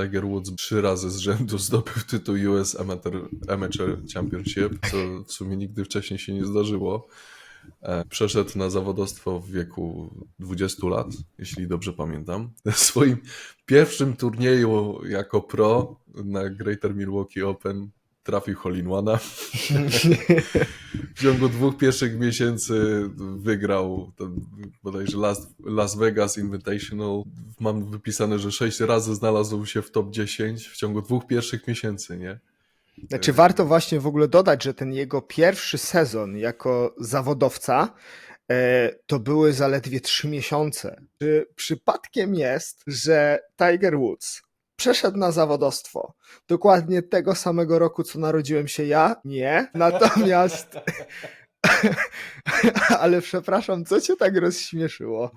Tiger Woods trzy razy z rzędu zdobył tytuł US Amateur, Amateur Championship, co w sumie nigdy wcześniej się nie zdarzyło. E, Przeszedł na zawodowstwo w wieku 20 lat, jeśli dobrze pamiętam. W swoim pierwszym turnieju jako pro na Greater Milwaukee Open trafił hole in one'a. W ciągu dwóch pierwszych miesięcy wygrał ten, bodajże Las, Las Vegas Invitational. Mam wypisane, że sześć razy znalazł się w top 10 w ciągu dwóch pierwszych miesięcy, nie? Znaczy warto właśnie w ogóle dodać, że ten jego pierwszy sezon jako zawodowca e, to były zaledwie trzy miesiące. Czy przypadkiem jest, że Tiger Woods przeszedł na zawodowstwo dokładnie tego samego roku, co narodziłem się ja? Nie. Natomiast... Ale przepraszam, co cię tak rozśmieszyło?